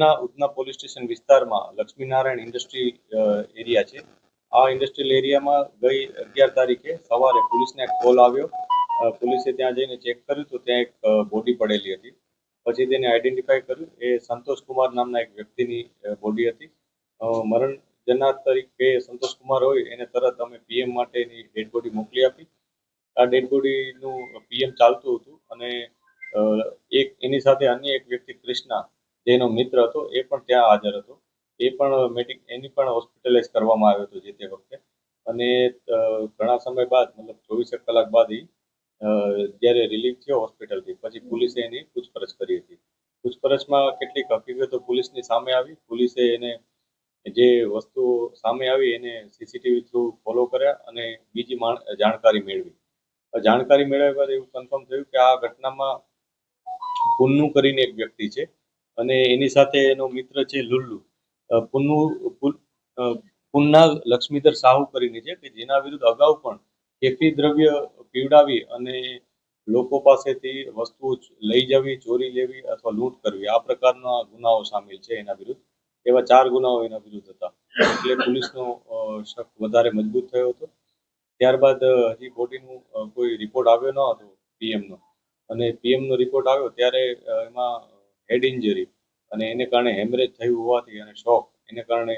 ના Udhna police station વિસ્તારમાં Laxminarayan industry area છે. આ ઇન્ડસ્ટ્રીયલ એરિયામાં ગઈ અગિયાર તારીખે સવારે પોલીસને એક કોલ આવ્યો. પોલીસે ત્યાં જઈને ચેક કર્યું તો ત્યાં એક બોડી પડેલી હતી. પછી તેને આઈડેન્ટિફાઈ કર્યું. એ સંતોષ કુમાર નામના એક વ્યક્તિની બોડી હતી. મરણ જનાર તરીકે સંતોષ કુમાર હોય એને તરત અમે પીએમ માટેની ડેડ બોડી મોકલી આપી. આ ડેડ બોડીનું પીએમ ચાલતું હતું અને એક એની સાથે અન્ય એક વ્યક્તિ કૃષ્ણા જેનો મિત્ર હતો, એ પણ ત્યાં હાજર હતો. એ પણ મેડિક એની પણ હોસ્પિટલાઇઝ કરવામાં આવ્યો હતો જે તે વખતે. અને ઘણા સમય બાદ, મતલબ ચોવીસેક કલાક બાદ એ જ્યારે રિલીઝ થયો હોસ્પિટલથી પછી પોલીસે એની પૂછપરછ કરી હતી. પૂછપરછમાં કેટલીક હકીકતો પોલીસની સામે આવી. પોલીસે એને જે વસ્તુઓ સામે આવી એને સીસીટીવી થ્રુ ફોલો કર્યા અને બીજી જાણકારી મેળવી. જાણકારી મેળવ્યા બાદ એવું કન્ફર્મ થયું કે આ ઘટનામાં પુન્નુ કરીને એક વ્યક્તિ છે. અને એની સાથે એનો મિત્ર છે લુલ્લુ. પુન્નુ પુન્ના લક્ષ્મીધર સાહુ કરીને છે કે જેના વિરુદ્ધ અગાઉ પણ કેફી દ્રવ્ય પીવડાવી અને લોકો પાસેથી વસ્તુઓ લઈ જવી, ચોરી લેવી અથવા લૂંટ કરવી. આ પ્રકારના ગુનાઓ સામેલ છે એના વિરુદ્ધ. એવા ચાર ગુનાઓ એના વિરુદ્ધ હતા. એટલે પોલીસનો શક વધારે મજબૂત થયો હતો. ત્યારબાદ હજી બોડીનું કોઈ રિપોર્ટ આવ્યો ન હતો પીએમનો. અને પીએમનો રિપોર્ટ આવ્યો ત્યારે એમાં હેડ ઇન્જરી અને એને કારણે હેમરેજ થયું હોવાથી અને શોક એને કારણે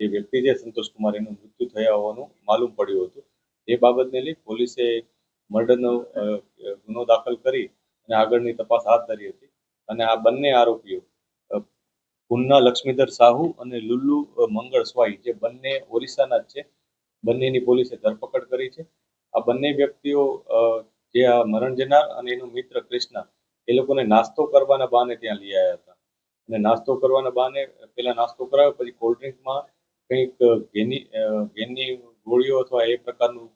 જે વ્યક્તિ છે સંતોષ કુમાર, એનું મૃત્યુ થયા હોવાનું માલુમ પડ્યું હતું. એ બાબતને લઈ પોલીસે મર્ડરનો ગુનો દાખલ કરી અને આગળની તપાસ હાથ ધરી હતી. અને આ બંને આરોપીઓ પુન્ના લક્ષ્મીધર સાહુ અને લુલ્લુ મંગળ સ્વાઈ જે બંને ઓરિસ્સાના જ છે. બંનેની પોલીસે ધરપકડ કરી છે. આ બંને વ્યક્તિઓ જે આ મરણ જનાર અને એનો મિત્ર કૃષ્ણા એ લોકોને નાસ્તો કરવાના બહાને ત્યાં લઈ આવ્યા હતા. અને નાસ્તો કરવાના બહાને પેલા નાસ્તો કરાવ્યો પછી કોલ્ડ ડ્રિંકમાં કંઈક ઘેની ઘેનની ગોળીઓ અથવા એ પ્રકારનું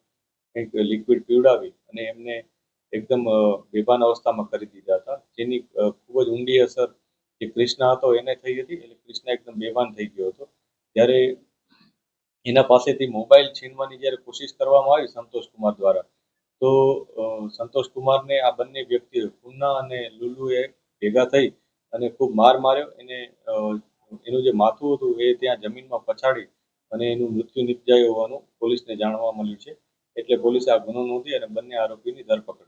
કંઈક લિક્વિડ પીવડાવી અને એમને એકદમ બેભાન અવસ્થામાં કરી દીધા હતા. જેની ખૂબ જ ઊંડી અસર જે કૃષ્ણ હતો, એને થઈ હતી. એટલે કૃષ્ણ એકદમ બેભાન થઈ ગયો હતો. ત્યારે એના પાસેથી મોબાઈલ છીનવાની જ્યારે કોશિશ કરવામાં આવી સંતોષ કુમાર દ્વારા તો સંતોષ કુમારને આ બંને વ્યક્તિઓ, પુન્ના અને લુલુએ ભેગા થઈ અને ખૂબ માર માર્યો. એને એનું જે માથું હતું એ ત્યાં જમીનમાં પછાડી અને એનું મૃત્યુ નિપજાયું હોવાનું પોલીસને જાણવા મળ્યું છે. એટલે પોલીસે આ ગુનો નોંધી અને બંને આરોપીની ધરપકડ